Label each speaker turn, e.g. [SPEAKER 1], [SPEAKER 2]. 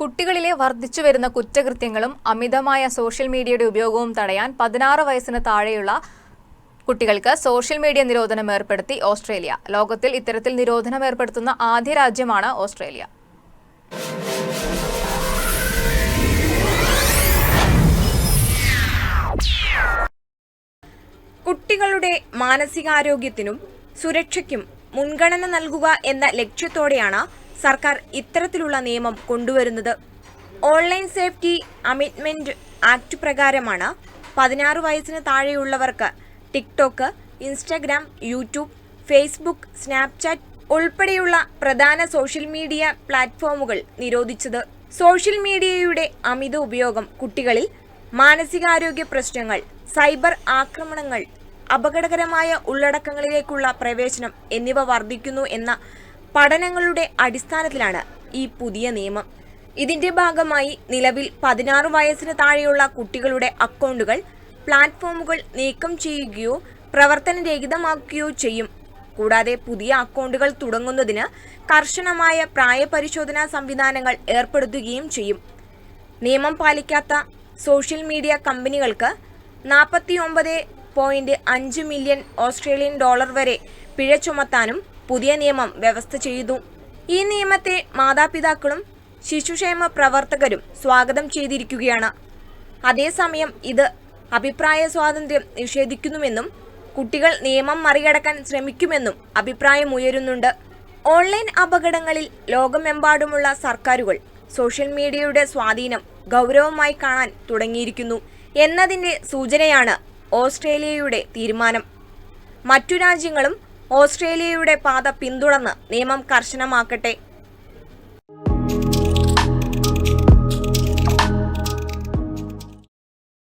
[SPEAKER 1] കുട്ടികളിലെ വർദ്ധിച്ചു വരുന്ന കുറ്റകൃത്യങ്ങളും അമിതമായ സോഷ്യൽ മീഡിയയുടെ ഉപയോഗവും തടയാൻ പതിനാറ് വയസ്സിന് താഴെയുള്ള കുട്ടികൾക്ക് സോഷ്യൽ മീഡിയ നിരോധനം ഏർപ്പെടുത്തി ഓസ്ട്രേലിയ. ലോകത്തിൽ ഇത്തരത്തിൽ നിരോധനം ഏർപ്പെടുത്തുന്ന ആദ്യ രാജ്യമാണ് ഓസ്ട്രേലിയ.
[SPEAKER 2] കുട്ടികളുടെ മാനസികാരോഗ്യത്തിനും സുരക്ഷയ്ക്കും മുൻഗണന നൽകുക എന്ന ലക്ഷ്യത്തോടെയാണ് സർക്കാർ ഇത്തരത്തിലുള്ള നിയമം കൊണ്ടുവരുന്നത് ഓൺലൈൻ സേഫ്റ്റി അമിറ്റ്മെന്റ് ആക്ട് പ്രകാരമാണ്. പതിനാറ് വയസ്സിന് താഴെയുള്ളവർക്ക് TikTok Instagram YouTube Facebook Snapchat ഉൾപ്പെടെയുള്ള പ്രധാന സോഷ്യൽ മീഡിയ പ്ലാറ്റ്ഫോമുകൾ നിരോധിച്ചത്. സോഷ്യൽ മീഡിയയുടെ അമിത ഉപയോഗം കുട്ടികളിൽ മാനസികാരോഗ്യ പ്രശ്നങ്ങൾ സൈബർ ആക്രമണങ്ങൾ അപകടകരമായ ഉള്ളടക്കങ്ങളിലേക്കുള്ള പ്രവേശനം എന്നിവ വർദ്ധിക്കുന്നു എന്ന പഠനങ്ങളുടെ അടിസ്ഥാനത്തിലാണ് ഈ പുതിയ നിയമം. ഇതിന്റെ ഭാഗമായി നിലവിൽ പതിനാറ് വയസ്സിന് താഴെയുള്ള കുട്ടികളുടെ അക്കൗണ്ടുകൾ പ്ലാറ്റ്ഫോമുകൾ നീക്കം ചെയ്യുകയോ പ്രവർത്തനരഹിതമാക്കുകയോ ചെയ്യും. കൂടാതെ പുതിയ അക്കൗണ്ടുകൾ തുടങ്ങുന്നതിന് കർശനമായ പ്രായപരിശോധനാ സംവിധാനങ്ങൾ ഏർപ്പെടുത്തുകയും ചെയ്യും. നിയമം പാലിക്കാത്ത സോഷ്യൽ മീഡിയ കമ്പനികൾക്ക് നാൽപ്പത്തി ഒമ്പത് പോയിന്റ് അഞ്ച് മില്യൺ ഓസ്ട്രേലിയൻ ഡോളർ വരെ പിഴ ചുമത്താനും പുതിയ നിയമം വ്യവസ്ഥ ചെയ്തു. ഈ നിയമത്തെ മാതാപിതാക്കളും ശിശുക്ഷേമ പ്രവർത്തകരും സ്വാഗതം ചെയ്തിരിക്കുകയാണ്. അതേസമയം ഇത് അഭിപ്രായ സ്വാതന്ത്ര്യം നിഷേധിക്കുന്നുവെന്നും കുട്ടികൾ നിയമം മറികടക്കാൻ ശ്രമിക്കുമെന്നും അഭിപ്രായമുയരുന്നുണ്ട് ഓൺലൈൻ അപകടങ്ങളിൽ ലോകമെമ്പാടുമുള്ള സർക്കാരുകൾ സോഷ്യൽ മീഡിയയുടെ സ്വാധീനം ഗൗരവമായി കാണാൻ തുടങ്ങിയിരിക്കുന്നു എന്നതിന്റെ സൂചനയാണ് ഓസ്ട്രേലിയയുടെ തീരുമാനം. മറ്റു രാജ്യങ്ങളും ഓസ്ട്രേലിയയുടെ പാത പിന്തുടർന്ന് നിയമം കർശനമാക്കട്ടെ.